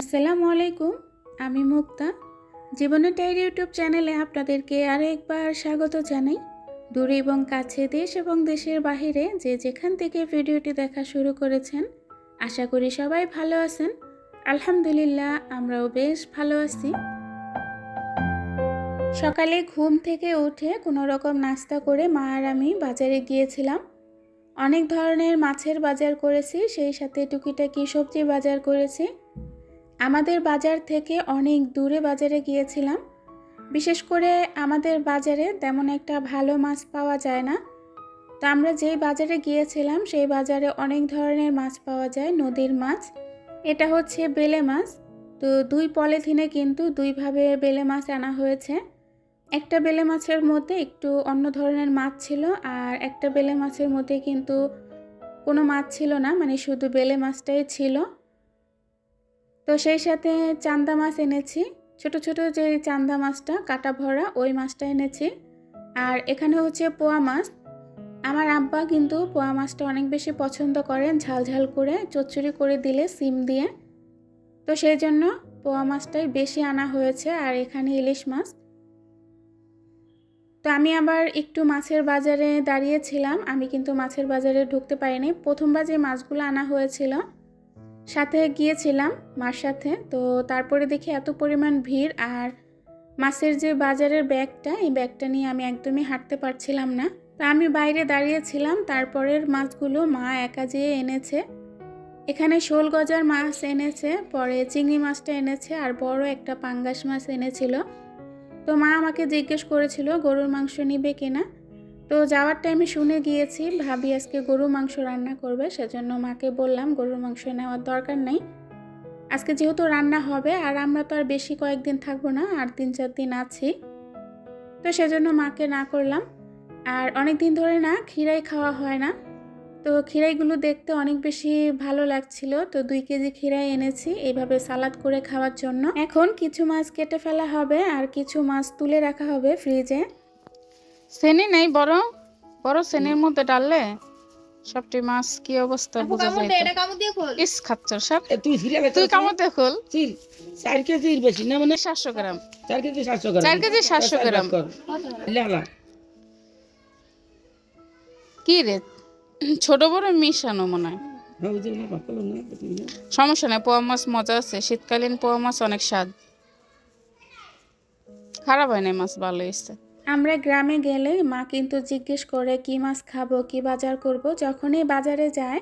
আসসালামু আলাইকুম, আমি মুক্তা। জীবনের ডায়েরি ইউটিউব চ্যানেলে আপনাদেরকে আরও একবার স্বাগত জানাই। দূরে এবং কাছে দেশ এবং দেশের বাহিরে যে যেখান থেকে ভিডিওটি দেখা শুরু করেছেন, আশা করি সবাই ভালো আছেন। আলহামদুলিল্লাহ, আমরাও বেশ ভালো আছি। সকালে ঘুম থেকে উঠে কোনো রকম নাস্তা করে মা আর আমি বাজারে গিয়েছিলাম। অনেক ধরনের মাছের বাজার করেছি, সেই সাথে টুকিটাকি সবজি বাজার করেছি। আমাদের বাজার থেকে অনেক দূরে বাজারে গিয়েছিলাম। বিশেষ করে আমাদের বাজারে তেমন একটা ভালো মাছ পাওয়া যায় না। তো আমরা যেই বাজারে গিয়েছিলাম, সেই বাজারে অনেক ধরনের মাছ পাওয়া যায়, নদীর মাছ। এটা হচ্ছে বেলে মাছ। তো দুই পলিথিনে কিন্তু দুইভাবে বেলে মাছ আনা হয়েছে। একটা বেলে মাছের মধ্যে একটু অন্য ধরনের মাছ ছিল আর একটা বেলে মাছের মধ্যে কিন্তু কোনো মাছ ছিল না মানে শুধু বেলে মাছটাই ছিল। তো সেই সাথে চান্দা মাছ এনেছি, ছোট ছোট যে চান্দা মাছটা, কাটা ভরা, ওই মাছটা এনেছি। আর এখানে হচ্ছে পোয়া মাছ। আমার আব্বা কিন্তু পোয়া মাছটা অনেক বেশি পছন্দ করেন, ঝাল ঝাল করে, চচ্চড়ি করে দিলে, সিম দিয়ে। তো সেই জন্য পোয়া মাছটাই বেশি আনা হয়েছে, আর এখানে ইলিশ মাছ। তো আমি আবার একটু মাছের বাজারে দাঁড়িয়েছিলাম আমি কিন্তু মাছের বাজারে ঢুকতে পারিনি। প্রথমবার যে মাছগুলো আনা হয়েছিল, সাথে গিয়েছিলাম মার সাথে। তো তারপরে দেখি এত পরিমাণ ভিড় আর মাছের যে বাজারের ব্যাগটা, এই ব্যাগটা নিয়ে আমি একদমই হাঁটতে পারছিলাম না। তা আমি বাইরে দাঁড়িয়েছিলাম তারপরের মাছগুলো মা একা যেয়ে এনেছে। এখানে শোল গজার মাছ এনেছে, পরে চিংড়ি মাছটা এনেছে, আর বড় একটা পাঙ্গাস মাছ এনেছিল। তো মা আমাকে জিজ্ঞেস করেছিল, গরুর মাংস নিবে কিনা তো যাওয়ার টাইমে শুনে গিয়েছি, ভাবি আজকে গরু মাংস রান্না করবে, সেজন্য মাকে বললাম, গরুর মাংস নেওয়ার দরকার নেই। আজকে যেহেতু রান্না হবে, আর আমরা তো আর বেশি কয়েকদিন থাকব না, আর তিন চার দিন আছি। তো সেজন্য মাকে না করলাম। আর অনেক দিন ধরে না, ক্ষীরাই খাওয়া হয় না। তো খিরাইগুলো দেখতে অনেক বেশি ভালো লাগছিল। তো দুই কেজি খিরাই এনেছি এইভাবে সালাদ করে খাওয়ার জন্য। এখন কিছু মাছ কেটে ফেলা হবে আর কিছু মাছ তুলে রাখা হবে ফ্রিজে। সেনি নেই বড়? বড় সেনির মধ্যে ডাললে সবটি মাছ কি অবস্থা বোঝা যায় এটা কামড় দিয়ে খোল। ইস খাচ্ছর সব তুই ফিরে তুই কামড় দেখুল চিল চার কেজির বেশি না মানে? সাতশো গ্রাম। চার কেজি সাতশো গ্রাম। চার কেজি সাতশো গ্রাম। লালা কি রে? ছোট বড় মিশানো মনে হয়। সমস্যা নেই, পোয়া মাছ মজা আছে। শীতকালীন পোয়া মাছ অনেক স্বাদ। খারাপ হয় না মাছ ভালো এসছে আমরা গ্রামে গেলে মা কিন্তু জিজ্ঞেস করে, কি মাছ খাব, কি বাজার করব? যখনই বাজারে যায়,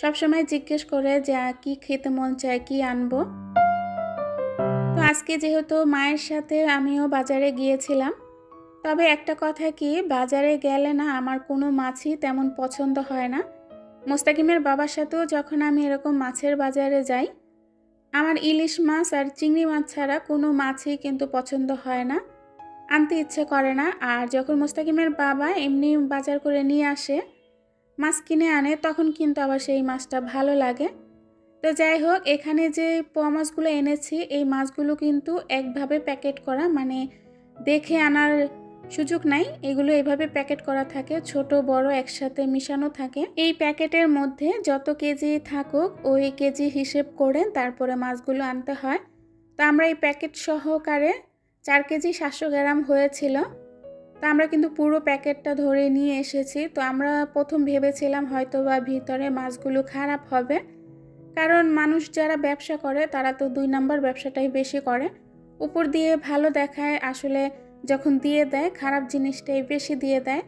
সবসময় জিজ্ঞেস করে যে কি খেতে মন চায়, কি আনব? তো আজকে যেহেতু মায়ের সাথে আমিও বাজারে গিয়েছিলাম তবে একটা কথা কি, বাজারে গেলে না আমার কোনো মাছই তেমন পছন্দ হয় না। মোস্তাকিমের বাবার সাথেও যখন আমি এরকম মাছের বাজারে যাই, আমার ইলিশ মাছ আর চিংড়ি মাছ ছাড়া কোনো মাছই কিন্তু পছন্দ হয় না, আনতে ইচ্ছে করে না। আর যখন মোস্তাকিমের বাবা এমনি বাজার করে নিয়ে আসে, মাছ কিনে আনে, তখন কিন্তু আবার সেই মাছটা ভালো লাগে। তো যাই হোক, এখানে যে পোয়া মাছগুলো এনেছি, এই মাছগুলো কিন্তু একভাবে প্যাকেট করা মানে দেখে আনার সুযোগ নাই, এগুলো এভাবে প্যাকেট করা থাকে, ছোট, বড়, একসাথে মিশানো থাকে। এই প্যাকেটের মধ্যে যত কেজি থাকুক, ওই কেজি হিসেব করে তারপরে মাছগুলো আনতে হয়। তো আমরা এই প্যাকেট সহকারে চার কেজি সাতশো গ্রাম হয়েছিল। তো আমরা কিন্তু পুরো প্যাকেটটা ধরে নিয়ে এসেছি। তো আমরা প্রথম ভেবেছিলাম হয়তো বা ভিতরে মাছগুলো খারাপ হবে। কারণ মানুষ যারা ব্যবসা করে, তারা তো দুই নাম্বার ব্যবসাটাই বেশি করে। উপর দিয়ে ভালো দেখায়, আসলে যখন দিয়ে দেয়, খারাপ জিনিসটাই বেশি দিয়ে দেয়।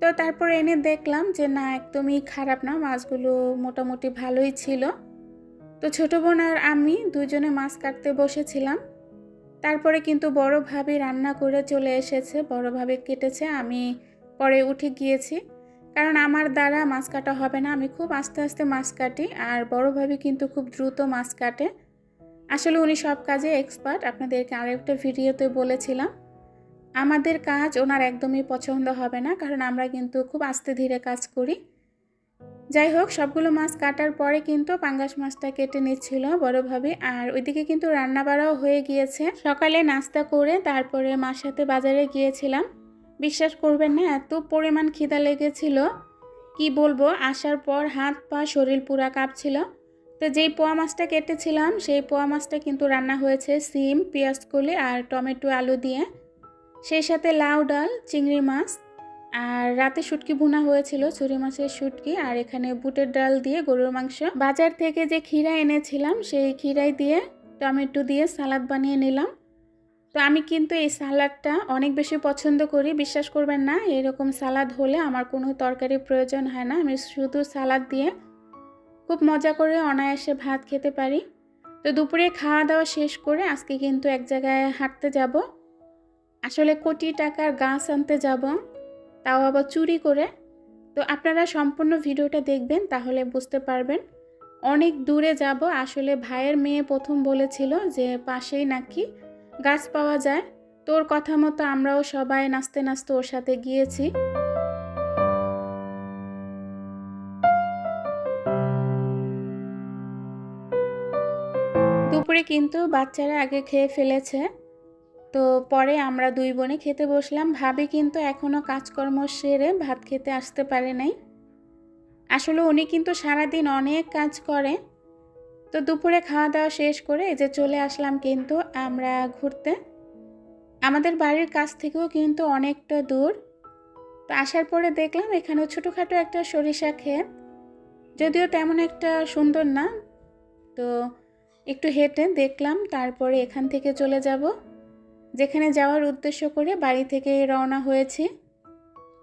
তো তারপরে এনে দেখলাম যে, না, একদমই খারাপ না, মাছগুলো মোটামুটি ভালোই ছিল। তো ছোটো বোন আর আমি দুজনে মাছ কাটতে বসেছিলাম। তারপরে কিন্তু বড় ভাবি রান্না করে চলে এসেছে, বড় ভাবি কেটেছে, আমি পরে উঠে গিয়েছি। কারণ আমার দ্বারা মাছ কাটা হবে না, আমি খুব আস্তে আস্তে মাছ কাটি, আর বড় ভাবি কিন্তু খুব দ্রুত মাছ কাটে। আসলে উনি সব কাজে এক্সপার্ট আপনাদেরকে আরেকটা ভিডিওতে বলেছিলাম। আমাদের কাজ ওনার একদমই পছন্দ হবে না, কারণ আমরা কিন্তু খুব আস্তে ধীরে কাজ করি। যাই হোক, সবগুলো মাছ কাটার পরে কিন্তু পাঙ্গাস মাছটা কেটে নিচ্ছিল বড়োভাবে, আর ওইদিকে কিন্তু রান্না বাড়াও হয়ে গিয়েছে। সকালে নাস্তা করে তারপরে মার সাথে বাজারে গিয়েছিলাম। বিশ্বাস করবেন না, এত পরিমাণ খিদা লেগেছিল। কি বলব, আসার পর হাত পা শরীর পুরা কাঁপছিল। তো যেই পোয়া মাছটা কেটেছিলাম, সেই পোয়া মাছটা কিন্তু রান্না হয়েছে, সিম, পেঁয়াজ কলি আর টমেটো আলু দিয়ে। সেই সাথে লাউ ডাল, চিংড়ি মাছ আর রাতে শুটকি ভুনা হয়েছিল চুরি মাছের শুটকি আর এখানে বুটের ডাল দিয়ে গরুর মাংস। বাজার থেকে যে ক্ষীরা এনেছিলাম, সেই ক্ষীরাই দিয়ে টমেটো দিয়ে সালাদ বানিয়ে নিলাম। তো আমি কিন্তু এই সালাডটা অনেক বেশি পছন্দ করি, বিশ্বাস করবেন না, এরকম সালাদ হলে আমার কোনো তরকারি প্রয়োজন হয় না। আমি শুধু সালাদ দিয়ে খুব মজা করে অনায়াসে ভাত খেতে পারি। তো দুপুরে খাওয়া দাওয়া শেষ করে আজকে কিন্তু এক জায়গায় হাঁটতে যাব। আসলে কোটি টাকার গাছ আনতে যাব, তাও আবার চুরি করে। তো আপনারা সম্পূর্ণ ভিডিওটা দেখবেন, তাহলে বুঝতে পারবেন। অনেক দূরে যাব, আসলে ভাইয়ের মেয়ে প্রথম বলেছিল যে পাশেই নাকি গাছ পাওয়া যায়। তোর কথা মতো আমরাও সবাই নাচতে নাচতে ওর সাথে গিয়েছি। দুপুরে কিন্তু বাচ্চারা আগে খেয়ে ফেলেছে। তো পরে আমরা দুই বোনে খেতে বসলাম। ভাবি কিন্তু এখনও কাজকর্ম সেরে ভাত খেতে আসতে পারে নাই। আসলে উনি কিন্তু সারাদিন অনেক কাজ করে। তো দুপুরে খাওয়া দাওয়া শেষ করে এই যে চলে আসলাম কিন্তু আমরা ঘুরতে। আমাদের বাড়ির কাছ থেকেও কিন্তু অনেকটা দূর। তো আসার পরে দেখলাম এখানে ছোটোখাটো একটা সরিষা ক্ষেত। যদিও তেমন একটা সুন্দর না। তো একটু হেঁটে দেখলাম, তারপরে এখান থেকে চলে যাব। যেখানে যাওয়ার উদ্দেশ্য করে বাড়ি থেকে রওনা হয়েছি।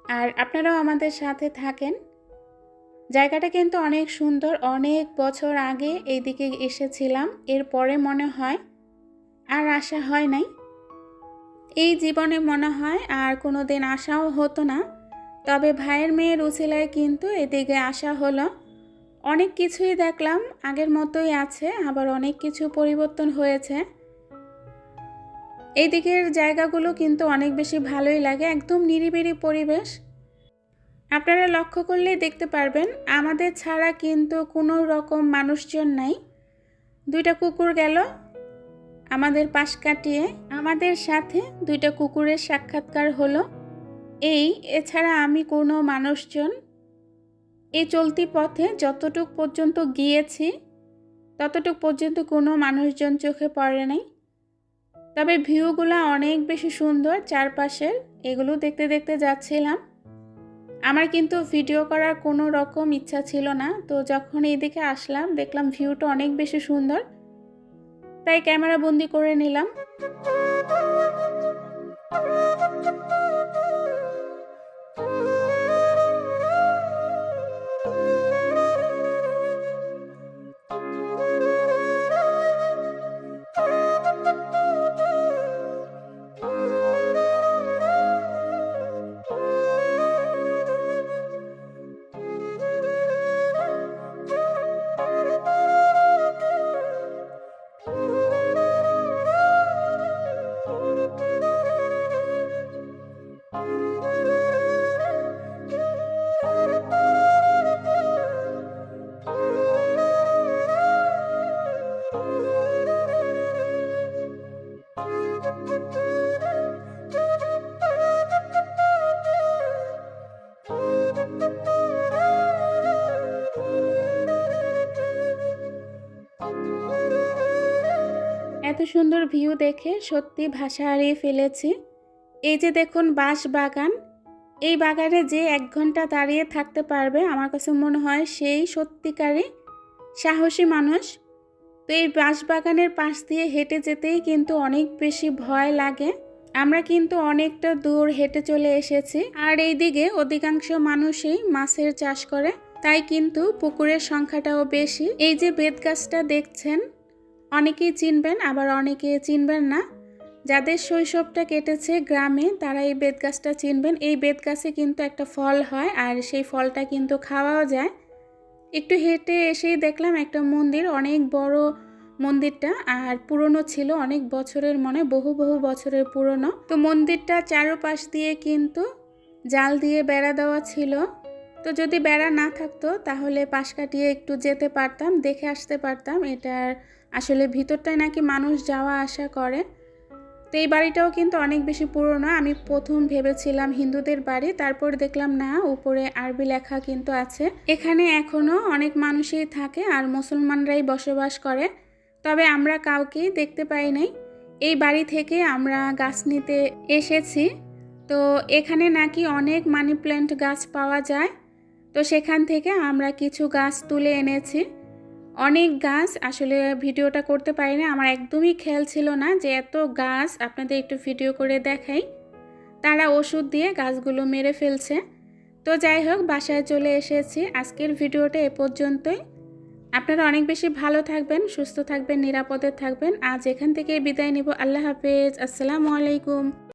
আর আপনারাও আমাদের সাথে থাকেন। জায়গাটা কিন্তু অনেক সুন্দর। অনেক বছর আগে এইদিকে এসেছিলাম। এরপরে মনে হয় আর আসা হয় নাই। এই জীবনে মনে হয় আর কোনো দিন আসাও হতো না। তবে ভাইয়ের মেয়ের উচিলায় কিন্তু এদিকে আসা হলো। অনেক কিছুই দেখলাম। আগের মতোই আছে। আবার অনেক কিছু পরিবর্তন হয়েছে। এই দিকের জায়গাগুলো কিন্তু অনেক বেশি ভালোই লাগে, একদম নিরিবিরি পরিবেশ। আপনারা লক্ষ্য করলেই দেখতে পারবেন, আমাদের ছাড়া কিন্তু কোনো রকম মানুষজন নাই। দুইটা কুকুর গেল, আমাদের পাশ কাটিয়ে, আমাদের সাথে দুইটা কুকুরের সাক্ষাৎকার হলো। এই, এছাড়া আমি কোনো মানুষজন, এই চলতি পথে যতটুক পর্যন্ত গিয়েছি, ততটুক পর্যন্ত কোনো মানুষজন চোখে পড়ে নাই। তবে ভিউগুলো অনেক বেশি সুন্দর চারপাশের, এগুলো দেখতে দেখতে যাচ্ছিলাম। আমার কিন্তু ভিডিও করার কোনো রকম ইচ্ছা ছিল না, তো যখন এইদিকে আসলাম, দেখলাম ভিউটা অনেক বেশি সুন্দর। তাই ক্যামেরা বন্দি করে নিলাম। সুন্দর ভিউ দেখে সত্যি ভাষা হারিয়ে ফেলেছি। এই যে দেখুন বাঁশ বাগান, এই বাগানে যে এক ঘণ্টা দাঁড়িয়ে থাকতে পারবে আমার কাছে মনে হয় সেই সত্যিকারই সাহসী মানুষ। তো এই বাঁশ বাগানের পাশ দিয়ে হেঁটে যেতেই কিন্তু অনেক বেশি ভয় লাগে। আমরা কিন্তু অনেকটা দূর হেঁটে চলে এসেছি আর এই দিকে অধিকাংশ মানুষই মাছের চাষ করে, তাই কিন্তু পুকুরের সংখ্যাটাও বেশি। এই যে বেত গাছটা দেখছেন অনেকেই চিনবেন, আবার অনেকে চিনবেন না। যাদের শৈশবটা কেটেছে গ্রামে, তারা এই বেত গাছটা চিনবেন। এই বেত গাছে কিন্তু একটা ফল হয়, আর সেই ফলটা কিন্তু খাওয়াও যায়। একটু হেঁটে এসেই দেখলাম একটা মন্দির, অনেক বড় মন্দিরটা, আর পুরনো ছিল, অনেক বছরের মনে, বহু বহু বছরের পুরনো। তো মন্দিরটা চারোপাশ দিয়ে কিন্তু জাল দিয়ে বেড়া দেওয়া ছিল। তো যদি বেড়া না থাকতো, তাহলে পাশ কাটিয়ে একটু যেতে পারতাম, দেখে আসতে পারতাম। এটার আসলে ভিতরটায় নাকি মানুষ যাওয়া আসা করে। তো এই বাড়িটাও কিন্তু অনেক বেশি পুরনো। আমি প্রথম ভেবেছিলাম হিন্দুদের বাড়ি, তারপর দেখলাম না, উপরে আরবি লেখা কিন্তু আছে। এখানে এখনও অনেক মানুষই থাকে আর মুসলমানরাই বসবাস করে। তবে আমরা কাউকেই দেখতে পাই নাই। এই বাড়ি থেকে আমরা গাছ নিতে এসেছি। তো এখানে নাকি অনেক মানি প্ল্যান্ট গাছ পাওয়া যায়। তো সেখান থেকে আমরা কিছু গাছ তুলে এনেছি। অনেক গাছ আসলে ভিডিওটা করতে পারি না আমার একদমই খেয়াল ছিল না যে এত গাছ আপনাদের একটু ভিডিও করে দেখাই। তারা ওষুধ দিয়ে গাছগুলো মেরে ফেলছে। তো যাই হোক, বাসায় চলে এসেছি। আজকের ভিডিওটা এ পর্যন্তই। আপনারা অনেক বেশি ভালো থাকবেন, সুস্থ থাকবেন, নিরাপদে থাকবেন। আজ এখান থেকে বিদায় নিব। আল্লাহ হাফেজ। আসসালামু আলাইকুম।